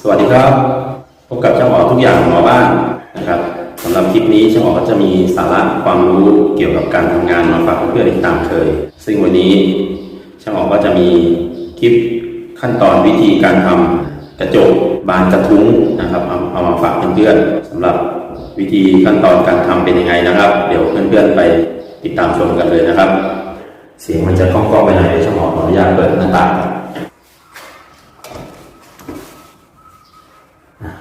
สวัสดีครับ พบกับเจ้าหมอทุกอย่างหมอบ้านนะครับสำหรับคลิปนี้เจ้าหมอก็จะมีสาระความรู้เกี่ยวกับการทำงานมาฝากเพื่อนๆตามเคย ซึ่งวันนี้เจ้าหมอก็จะมีคลิปขั้นตอนวิธีการทำกระจกบานกระทุ้งนะครับเอาเอามาฝากเพื่อนๆสำหรับวิธีขั้นตอนการทำเป็นยังไงนะครับ เดี๋ยวเพื่อนๆไปติดตามชมกันเลยนะครับ เสียงมันจะก้องๆไปหน่อยเดี๋ยวเจ้าหมอขออนุญาตเปิดหน้าต่างครับ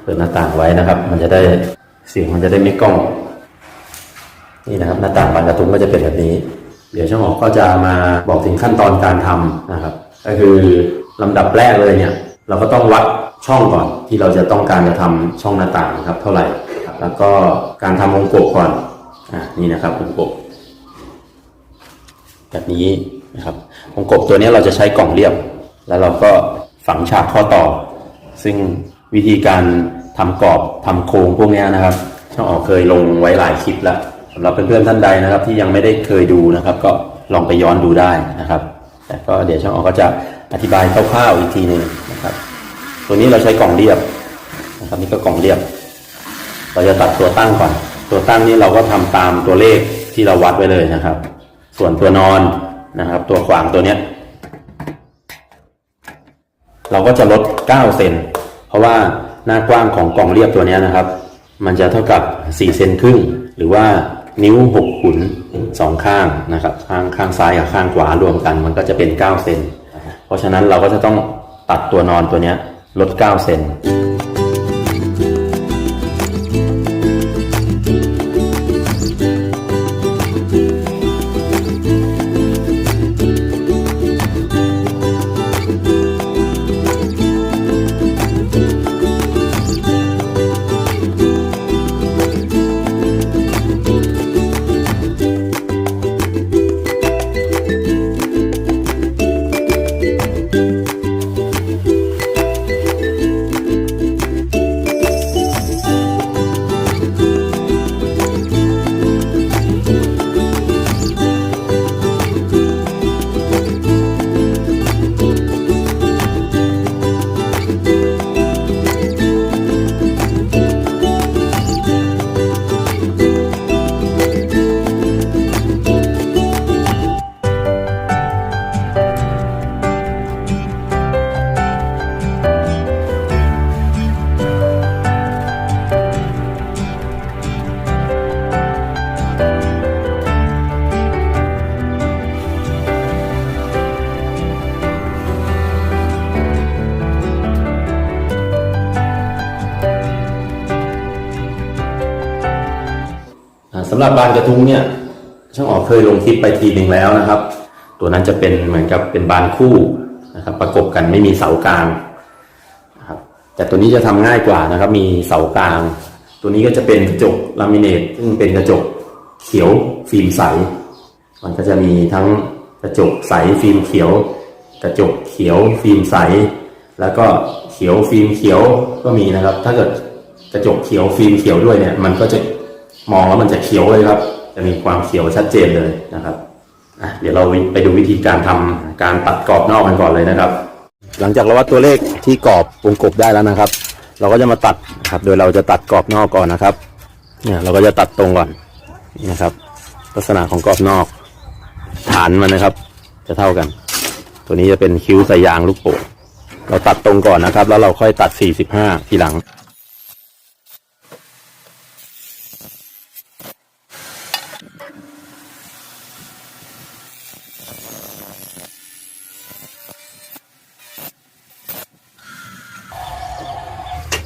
เปิดหน้าต่างไว้นะครับ มันจะได้เสียงมันจะได้ไม่กล้อง นี่นะครับ หน้าต่างบานกระทุ้งก็จะเป็นแบบนี้ เดี๋ยวช่างหมอก็จะมาบอกถึงขั้นตอนการทำนะครับ ก็คือลำดับแรกเลยเนี่ย เราก็ต้องวัดช่องก่อนที่เราจะต้องการจะทำช่องหน้าต่างนะครับ เท่าไหร่ แล้วก็การทำวงกบก่อนอ่านี่นะครับวงกบแบบนี้นะครับวงกบตัวนี้เราจะใช้กล่องเรียบ แล้วเราก็ฝังฉากข้อต่อ ซึ่ง วิธีการทำกรอบทำโครงพวกนี้นะครับช่างออกเคยลงไว้หลายคลิปแล้วสำหรับเพื่อนๆท่านใดนะครับ ที่ยังไม่ได้เคยดูนะครับ ก็ลองไปย้อนดูได้นะครับ แต่ก็เดี๋ยวช่างออกก็จะอธิบายคร่าวๆอีกทีหนึ่งนะครับ ตัวนี้เราใช้กล่องเรียบนะครับนี่ก็กล่องเรียบ เราจะตัดตัวตั้งก่อน ตัวตั้งนี่เราก็ทำตามตัวเลขที่เราวัดไว้เลยนะครับ ส่วนตัวนอนนะครับ ตัวขวางตัวเนี้ยเราก็จะลด 9 เซน ราะว่าหน้ากว้างของกล่องเรียบตัวนี้นะครับ มันจะเท่ากับ 4 เซนครึ่ง หรือว่านิ้ว 6 ขุนสองข้างนะครับ ข้างข้างซ้ายกับข้างขวารวมกัน มันก็จะเป็น 9 เซน เพราะฉะนั้นเราก็จะต้องตัดตัวนอนตัวนี้ลด 9 เซนำหรับบานกระทุ้งเนี่ยช่างออกเคยลงคลิปไปทีหนึ่งแล้วนะครับ ตัวนั้นจะเป็นเหมือนกับเป็นบานคู่นะครับ ประกบกันไม่มีเสากลางนะครับแต่ตัวนี้จะทำง่ายกว่านะครับ มีเสากลาง ตัวนี้ก็จะเป็นกระจกลามิเนตซึ่งเป็นกระจกเขียวฟิล์มใส มันก็จะมีทั้งกระจกใสฟิล์มเขียว กระจกเขียวฟิล์มใส แล้วก็เขียวฟิล์มเขียวก็มีนะครับ ถ้าเกิดกระจกเขียวฟิล์มเขียวด้วยเนี่ย มันก็จะ มองแล้วมันจะเขียวเลยครับ จะมีความเขียวชัดเจนเลยนะครับเดี๋ยวเราไปดูวิธีการทำการตัดกรอบนอกกันก่อนเลยนะครับ หลังจากเราวัดตัวเลขที่กรอบวงกบได้แล้วนะครับ เราก็จะมาตัดนะครับ โดยเราจะตัดกรอบนอกก่อนนะครับ เนี่ยเราก็จะตัดตรงก่อนนี่นะครับ ลักษณะของกรอบนอก ฐานมันนะครับ จะเท่ากัน ตัวนี้จะเป็นคิ้วใส่ยางลูกโป่งเราตัดตรงก่อนนะครับ แล้วเราค่อยตัด 45 ทีหลัง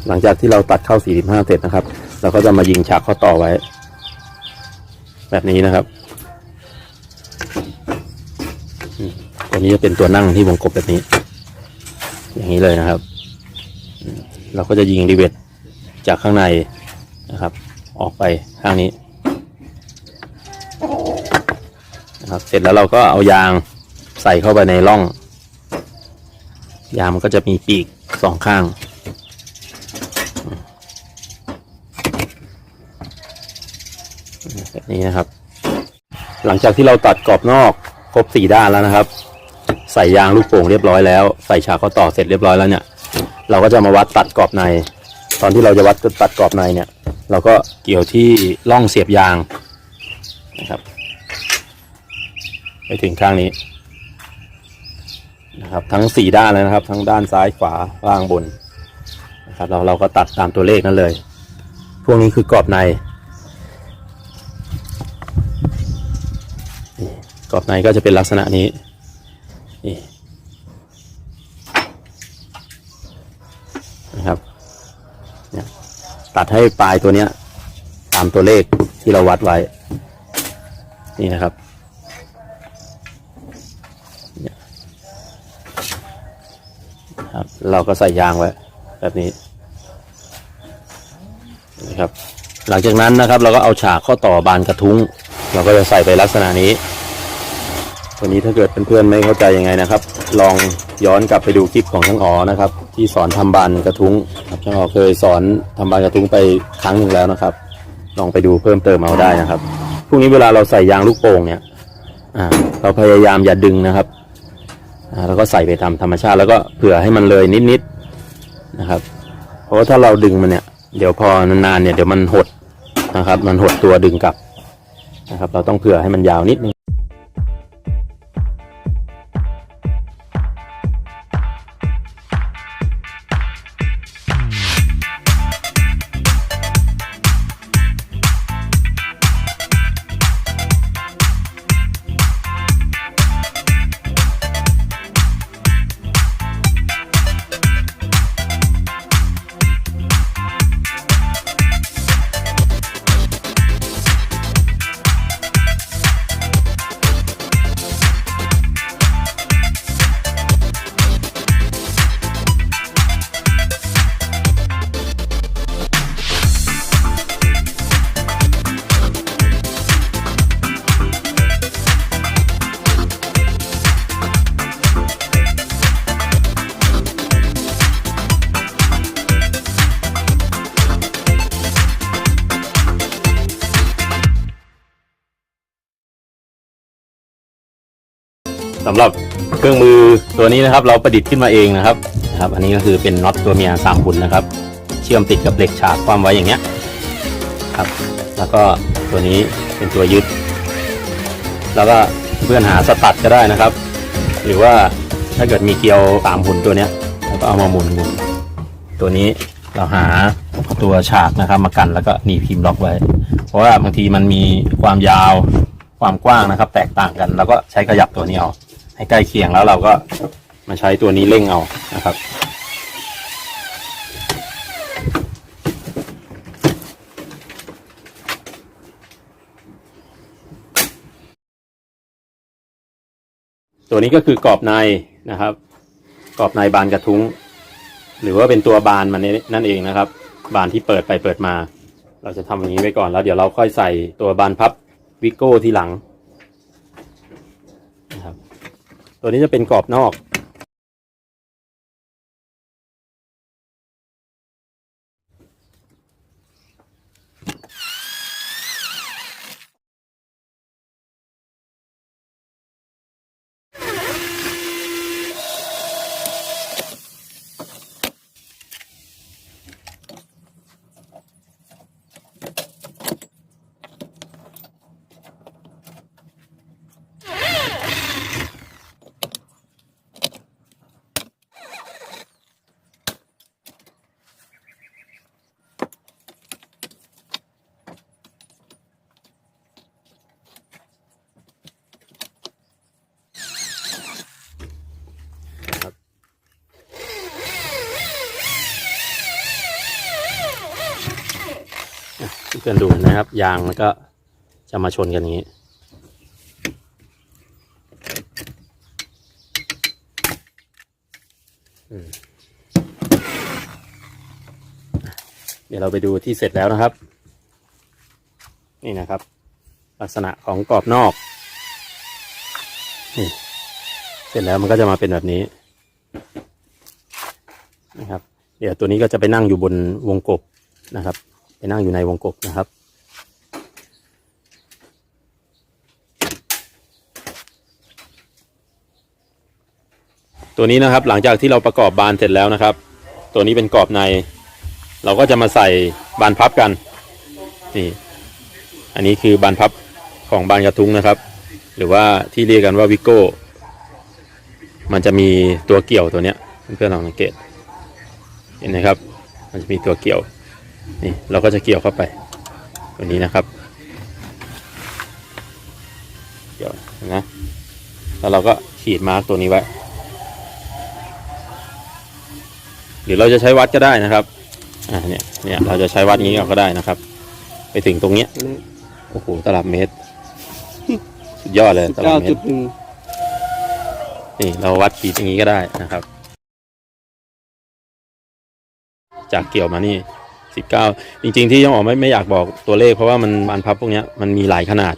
หลังจากที่เราตัดเข้า 45 เสร็จนะครับ เราก็จะมายิงฉากข้อต่อไว้ แบบนี้นะครับตัวนี้จะเป็นตัวนั่งที่วงกบแบบนี้ อย่างนี้เลยนะครับ เราก็จะยิงรีเวทจากข้างในนะครับ ออกไปข้างนี้นะครับ เสร็จแล้วเราก็เอายางใส่เข้าไปในร่อง ยางมันก็จะมีปีกสองข้าง แบบ นี้นะครับ หลังจากที่เราตัดกรอบนอกครบสี่ด้านแล้วนะครับ ใส่ยางลูกโป่งเรียบร้อยแล้ว ใส่ฉากข้อต่อเสร็จเรียบร้อยแล้วเนี่ย เราก็จะมาวัดตัดกรอบใน ตอนที่เราจะวัดตัดกรอบในเนี่ย เราก็เกี่ยวที่ร่องเสียบยางนะครับไปถึงข้างนี้นะครับ ทั้งสี่ด้านเลยนะครับ ทั้งด้านซ้ายขวาล่างบนนะครับเราเราก็ตัดตามตัวเลขนั้นเลย พวกนี้คือกรอบในนี่ กรอบในก็จะเป็นลักษณะนี้นี่นะครับเนี่ยตัดให้ปลายตัวเนี้ย ตามตัวเลขที่เราวัดไว้ นี่นะครับครับ เราก็ใส่ยางไว้แบบนี้นะครับ หลังจากนั้นนะครับ เราก็เอาฉากข้อต่อบานกระทุ้ง เราก็จะใส่ไปลักษณะนี้ วันนี้ถ้าเกิดเพื่อนๆไม่เข้าใจยังไงนะครับ ลองย้อนกลับไปดูคลิปของช่างอ๋อนะครับ ที่สอนทำบานกระทุ้งครับช่างอ๋อเคยสอนทำบานกระทุ้งไปครั้งหนึ่งแล้วนะครับ ลองไปดูเพิ่มเติมเอาได้นะครับพรุ่งนี้เวลาเราใส่ยางลูกโป่งเนี่ยเราพยายามอย่าดึงนะครับอ่าแล้วก็ใส่ไปตามธรรมชาติ แล้วก็เผื่อให้มันเลยนิดๆนะครับ เพราะว่าถ้าเราดึงมันเนี่ย เดี๋ยวพอนานๆเนี่ยเดี๋ยวมันหดนะครับ มันหดตัวดึงกลับนะครับ เราต้องเผื่อให้มันยาวนิดนึง สำหรับเครื่องมือตัวนี้นะครับ เราประดิษฐ์ขึ้นมาเองนะครับนะครับ อันนี้ก็คือเป็นน็อตตัวเมียสามหุ่นนะครับ เชื่อมติดกับเหล็กฉากความไว้อย่างเงี้ยครับ แล้วก็ตัวนี้เป็นตัวยึด แล้วก็เพื่อนหาสตัดก็ได้นะครับ หรือว่าถ้าเกิดมีเกลียวสามหุ่นตัวเนี้ยเราก็เอามาหมุนหมุนตัวนี้เราหาตัวฉากนะครับมากันแล้วก็หนีพิมพ์ล็อกไว้ เพราะว่าบางทีมันมีความยาวความกว้างนะครับ แตกต่างกัน แล้วก็ใช้กระยับตัวนี้เอา ให้ใกล้เคียงแล้วเราก็มาใช้ตัวนี้เร่งเอานะครับ ตัวนี้ก็คือกรอบในนะครับ กรอบในบานกระทุ้ง หรือว่าเป็นตัวบานมันนั่นเองนะครับ บานที่เปิดไปเปิดมา เราจะทำอย่างนี้ไว้ก่อนแล้วเดี๋ยวเราค่อยใส่ตัวบานพับวิโก้ทีหลังนะครับ ตัวนี้จะเป็นกรอบนอก พื่อนดูนะครับ ยางมันก็จะมาชนกันอย่างนี้ เดี๋ยวเราไปดูที่เสร็จแล้วนะครับ นี่นะครับ ลักษณะของกรอบนอกนี่เสร็จแล้วมันก็จะมาเป็นแบบนี้นะครับ เดี๋ยวตัวนี้ก็จะไปนั่งอยู่บนวงกบนะครับ ไปนั่งอยู่ในวงกบนะครับ ตัวนี้นะครับหลังจากที่เราประกอบบานเสร็จแล้วนะครับ ตัวนี้เป็นกรอบใน เราก็จะมาใส่บานพับกันนี่อันนี้คือบานพับของบานกระทุ้งนะครับ หรือว่าที่เรียกกันว่าวิโก้ มันจะมีตัวเกี่ยวตัวเนี้ยเพื่อนๆลองสังเกตเห็นไหมครับ มันจะมีตัวเกี่ยว นี่เราก็จะเกี่ยวเข้าไปตัวนี้นะครับ เกี่ยวเห็นะแล้วเราก็ขีดมาร์กตัวนี้ไว้หรือเราจะใช้วัดก็ได้นะครับอ่าเนี่ยเนี่ยเราจะใช้วัดนี้เอาก็ได้นะครับ ไปถึงตรงเนี้ยอันนี้โอ้โหตลับเมตรสุดยอดเลยตลับเก้าเมจุตดรหนึ่งนี่เราวัดขีดอย่างนี้ก็ได้นะครับ จากเกี่ยวมานี่ สิบเก้าจริง ๆ ที่ยังออกไม่ไม่อยากบอกตัวเลข เพราะว่ามันบานพับพวกเนี้ยมันมีหลายขนาด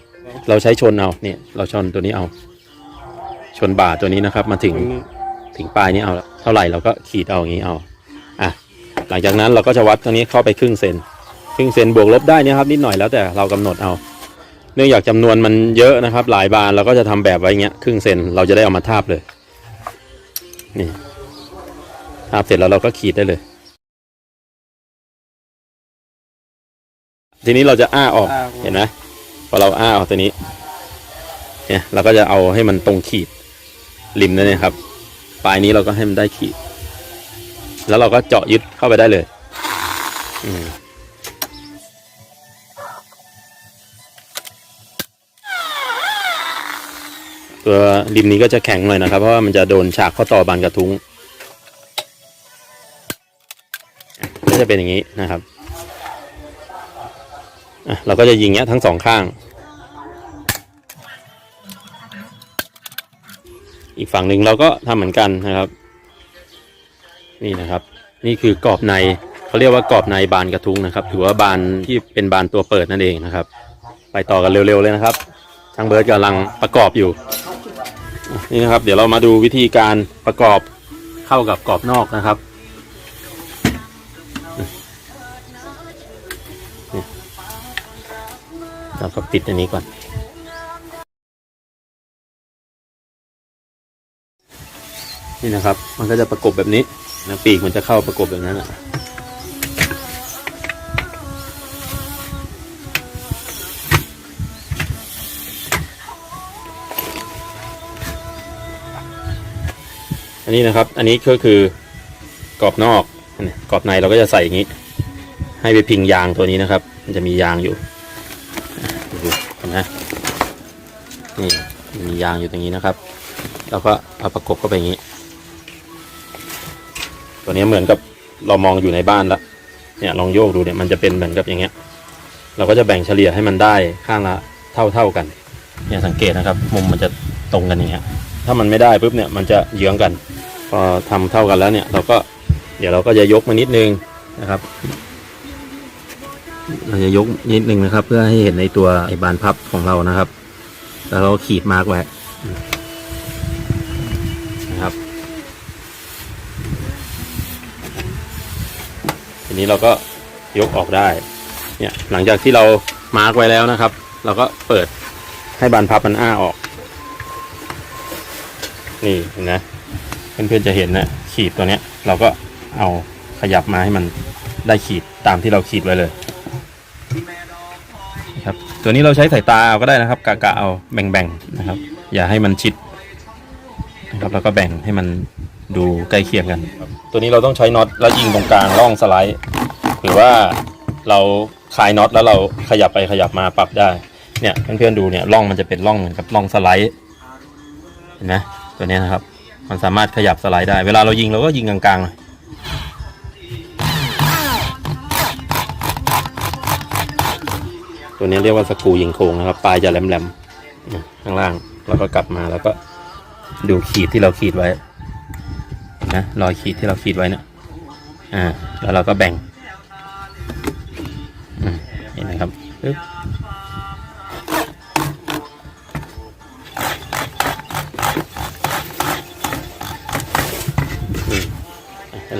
เราใช้ชนเอาเนี่ยเราชนตัวนี้เอา ชนบ่าตัวนี้นะครับ มาถึงถึงปลายนี้เอาเท่าไหร่เราก็ขีดเอาอย่างนี้เอาอะหลังจากนั้นเราก็จะวัดตัวนี้เข้าไปครึ่งเซนครึ่งเซนบวกลบได้เนะครับ นิดหน่อยแล้วแต่เรากำหนดเอาเนื่องจากจำนวนมันเยอะนะครับ หลายบานเราก็จะทำแบบไว้เงี้ยครึ่งเซนเราจะได้เอามาทาบเลยนี่ทาบเสร็จแล้วเราก็ขีดได้เลย ทีนี้เราจะอ้าออกอ่าเห็นไหมพอเราอ้าออกตัวนี้ เนี่ยเราก็จะเอาให้มันตรงขีดริมนั่นเองครับ ปลายนี้เราก็ให้มันได้ขีด แล้วเราก็เจาะยึดเข้าไปได้เลยอืมตัวริมนี้ก็จะแข็งหน่อยนะครับ เพราะว่ามันจะโดนฉากข้อต่อบานกระทุ้งก็จะเป็นอย่างนี้นะครับ อะเราก็จะยิงเนี้ยทั้งสองข้าง อีกฝั่งหนึ่งเราก็ทำเหมือนกันนะครับ นี่นะครับ นี่คือกรอบในเขาเรียกว่ากรอบในบานกระทุ้งนะครับ ถือว่าบานที่เป็นบานตัวเปิดนั่นเองนะครับ ไปต่อกันเร็วๆเลยนะครับช่างเบิร์ดกำลังประกอบอยู่ นี่นะครับ เดี๋ยวเรามาดูวิธีการประกอบเข้ากับกรอบนอกนะครับ เราก็ปิดอันนี้ก่อน นี่นะครับ มันก็จะประกบแบบนี้นะปีกมันจะเข้าประกบแบบนั้นอะอันนี้นะครับ อันนี้ก็คือกรอบนอกกรอบในเราก็จะใส่อย่างนี้ ให้ไปพิงยางตัวนี้นะครับ มันจะมียางอยู่ นไหมนี่มียางอยู่ตรงนี้นะครับ แล้วก็เอาประกบเข้าไปอย่างนี้ ตัวนี้เหมือนกับเรามองอยู่ในบ้านล้วเนี่ยลองโยกดูเนี่ยมันจะเป็นเหมือนกับอย่างเงี้ย เราก็จะแบ่งเฉลี่ยให้มันได้ข้างละเท่าเท่ากัน เนี่ยสังเกตนะครับ มุมมันจะตรงกันอย่างเงี้ย ถ้ามันไม่ได้ปุ๊บเนี่ยมันจะเยื้องกัน พอทำเท่ากันแล้วเนี่ย เราก็เดี๋ยวเราก็จะยกมานิดนึงนะครับ เราจะยกนิดนึงนะครับ เพื่อให้เห็นในตัวไอบานพับของเรานะครับ แล้วเราก็ขีดมาร์กไว้นะครับทีนี้เราก็ยกออกได้ เนี่ยหลังจากที่เรามาร์กไว้แล้วนะครับ เราก็เปิดให้บานพับมันอ้าออก นี่เห็นไหมเพื่อนๆจะเห็นนะขีดตัวเนี้ย เราก็เอาขยับมาให้มันได้ขีดตามที่เราขีดไว้เลย ครับตัวนี้เราใช้สายตาเอาก็ได้นะครับกะกะเอาแบ่งๆนะครับ อย่าให้มันชิดนะครับแล้วก็แบ่งให้มันดูใกล้เคียงกัน ตัวนี้เราต้องใช้น็อตแล้วยิงตรงกลางร่องสไลด์ หรือว่าเราคลายน็อตแล้วเราขยับไปขยับมาปรับได้เนี่ยเพื่อนๆดูเนี่ยร่องมันจะเป็นร่องเหมือนกับร่องสไลด์เห็นไหมตัวนี้นะครับ มันสามารถขยับสไลด์ได้ เวลาเรายิงเราก็ยิงกลางๆหน่อย ตัวนี้เรียกว่าสกูยิงโค้งนะครับ ปลายจะแหลมๆข้างล่างแล้วก็กลับมาแล้วก็ดูขีดที่เราขีดไว้นะรอยขีดที่เราขีดไว้เนี่ยอ่า แล้วเราก็แบ่งอืมเห็นไหมครับปึ๊บ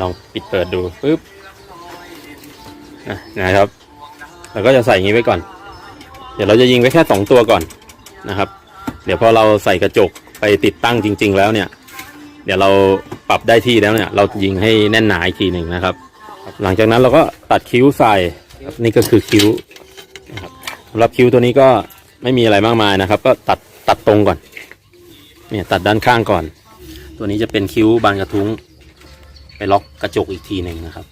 ลองปิดเปิดดูปุ๊บอะนะครับ เราก็จะใส่อย่างนี้ไว้ก่อน เดี๋ยวเราจะยิงไว้แค่สองตัวก่อนนะครับ เดี๋ยวพอเราใส่กระจกไปติดตั้งจริง ๆ แล้วเนี่ย เดี๋ยวเราปรับได้ที่แล้วเนี่ย เรายิงให้แน่นหนาอีกทีหนึ่งนะครับ หลังจากนั้นเราก็ตัดคิ้วใส่นี่ก็คือคิ้วนะครับสำหรับคิ้วตัวนี้ก็ไม่มีอะไรมากมายนะครับ ก็ตัดตัดตรงก่อน เนี่ยตัดด้านข้างก่อน ตัวนี้จะเป็นคิ้วบานกระทุ้ง ไปล็อกกระจกอีกทีหนึ่งนะครับ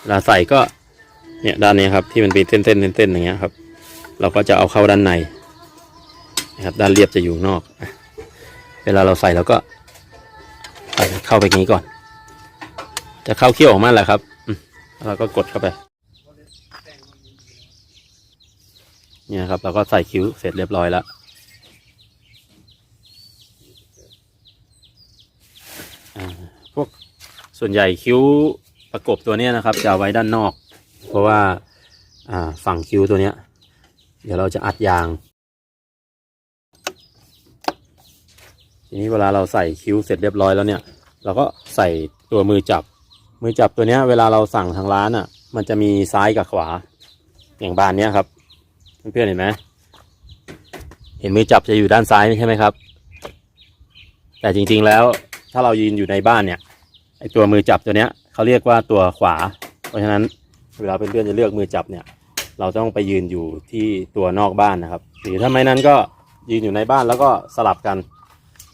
เวลาใส่ก็ เนี่ยด้านนี้ครับที่มันเป็นเส้นๆเส้นๆอย่างเงี้ยครับ เราก็จะเอาเข้าด้านในนะครับด้านเรียบจะอยู่นอก เวลาเราใส่เราก็ใส่เข้าไปอย่างนี้ก่อน จะเข้าเขี้ยวออกมาแหละครับเราก็กดเข้าไปเนี่ยครับเราก็ใส่คิ้วเสร็จเรียบร้อยแล้วพวกส่วนใหญ่คิ้วประกบตัวนี้นะครับ จะเอาไว้ด้านนอก เพราะว่าฝั่งคิ้วตัวเนี้ย เดี๋ยวเราจะอัดยาง ทีนี้เวลาเราใส่คิ้วเสร็จเรียบร้อยแล้วเนี่ย เราก็ใส่ตัวมือจับ มือจับตัวเนี้ย เวลาเราสั่งทางร้านอะ มันจะมีซ้ายกับขวา อย่างบานเนี้ยครับ เพื่อนๆเห็นไหมเห็นมือจับจะอยู่ด้านซ้ายใช่ไหมครับ แต่จริงๆแล้วถ้าเรายืนอยู่ในบ้านเนี่ยไอตัวมือจับตัวเนี้ยเขาเรียกว่าตัวขวา เพราะฉะนั้น เวลาเพื่อนๆจะเลือกมือจับเนี่ย เราต้องไปยืนอยู่ที่ตัวนอกบ้านนะครับหรือถ้าไม่นั้นก็ยืนอยู่ในบ้านแล้วก็สลับกัน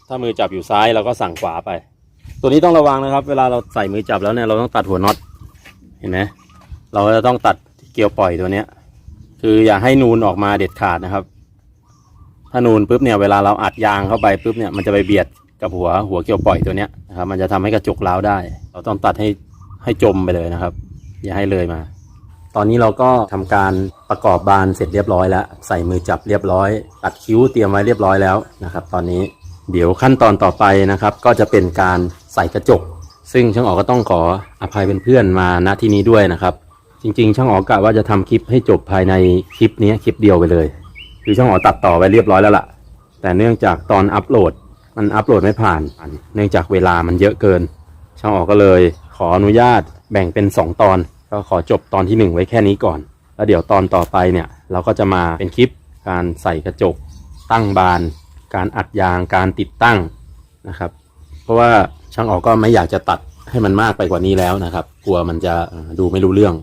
ถ้ามือจับอยู่ซ้ายเราก็สั่งขวาไป ตัวนี้ต้องระวังนะครับ เวลาเราใส่มือจับแล้วเนี่ยเราต้องตัดหัวน็อตเห็นไหมเราจะต้องตัดเกลียวปล่อยตัวเนี้ย คืออย่าให้นูนออกมาเด็ดขาดนะครับ ถ้านูนปุ๊บเนี่ยเวลาเราอัดยางเข้าไปปุ๊บเนี่ยมันจะไปเบียดกับหัวหัวเกลียวปล่อยตัวเนี้ยนะครับ มันจะทำให้กระจกร้าวได้ เราต้องตัดให้ให้จมไปเลยนะครับ อย่าให้เลยมา ตอนนี้เราก็ทำการประกอบบานเสร็จเรียบร้อยแล้ว ใส่มือจับเรียบร้อย ตัดคิ้วเตรียมไว้เรียบร้อยแล้วนะครับ ตอนนี้เดี๋ยวขั้นตอนต่อไปนะครับ ก็จะเป็นการใส่กระจก ซึ่งช่างออกก็ต้องขออภัยเป็นเพื่อนมาณที่นี้ด้วยนะครับ จริงๆ ช่างออกกะว่าจะทำคลิปให้จบภายในคลิปนี้คลิปเดียวไปเลยคือช่างออกตัดต่อไว้เรียบร้อยแล้วล่ะ แต่เนื่องจากตอนอัปโหลดมันอัปโหลดไม่ผ่าน เนื่องจากเวลามันเยอะเกิน ช่างออกก็เลย ออนุญาตแบ่งเป็น 2 ตอน ก็ขอจบตอนทีหนึ่1 ไว้แค่นี้ก่อน แล้วเดี๋ยวตอนต่อไปเนี่ยเราก็จะมาเป็นคลิปการใส่กระจกตั้งบาน การอัดยางการติดตั้งนะครับ เพราะว่าช่างออกก็ไม่อยากจะตัดให้มันมากไปกว่านี้แล้วนะครับ กลัวมันจะดูไม่รู้เรื่อง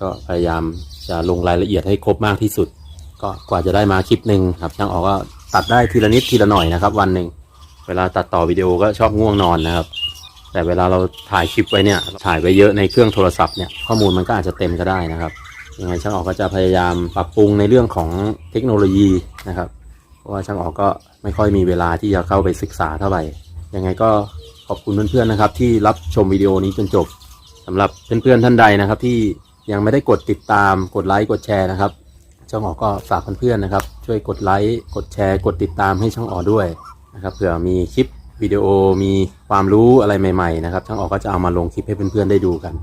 ก็พยายามจะลงรายละเอียดให้ครบมากที่สุด ก็กว่าจะได้มาคลิปหนึ่งครับช่างออกก็ตัดได้ทีละนิดทีละหน่อยนะครับ วันหนึ่งเวลาตัดต่อวิดีโอก็ชอบง่วงนอนนะครับ แต่เวลาเราถ่ายคลิปไว้เนี่ยถ่ายไว้เยอะในเครื่องโทรศัพท์เนี่ยข้อมูลมันก็อาจจะเต็มก็ได้นะครับยังไงช่างออกก็จะพยายามปรับปรุงในเรื่องของเทคโนโลยีนะครับ เพราะว่าช่างออกก็ไม่ค่อยมีเวลาที่จะเข้าไปศึกษาเท่าไหร่ยังไงก็ขอบคุณเพื่อนๆนะครับ ที่รับชมวิดีโอนี้จนจบสำหรับเพื่อนๆท่านใดนะครับ ที่ยังไม่ได้กดติดตามกดไลค์กดแชร์นะครับ ช่างออกก็ฝากเพื่อนๆนะครับ ช่วยกดไลค์กดแชร์ กดติดตามให้ช่างออกด้วยนะครับเผื่อมีคลิป วิดีโอมีความรู้อะไรใหม่ๆนะครับช่างออกก็จะเอามาลงคลิปให้เพื่อนๆได้ดูกัน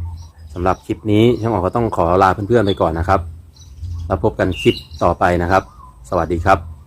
สำหรับคลิปนี้ช่างออกก็ต้องขอลาเพื่อนๆไปก่อนนะครับ แล้วพบกันคลิปต่อไปนะครับ สวัสดีครับ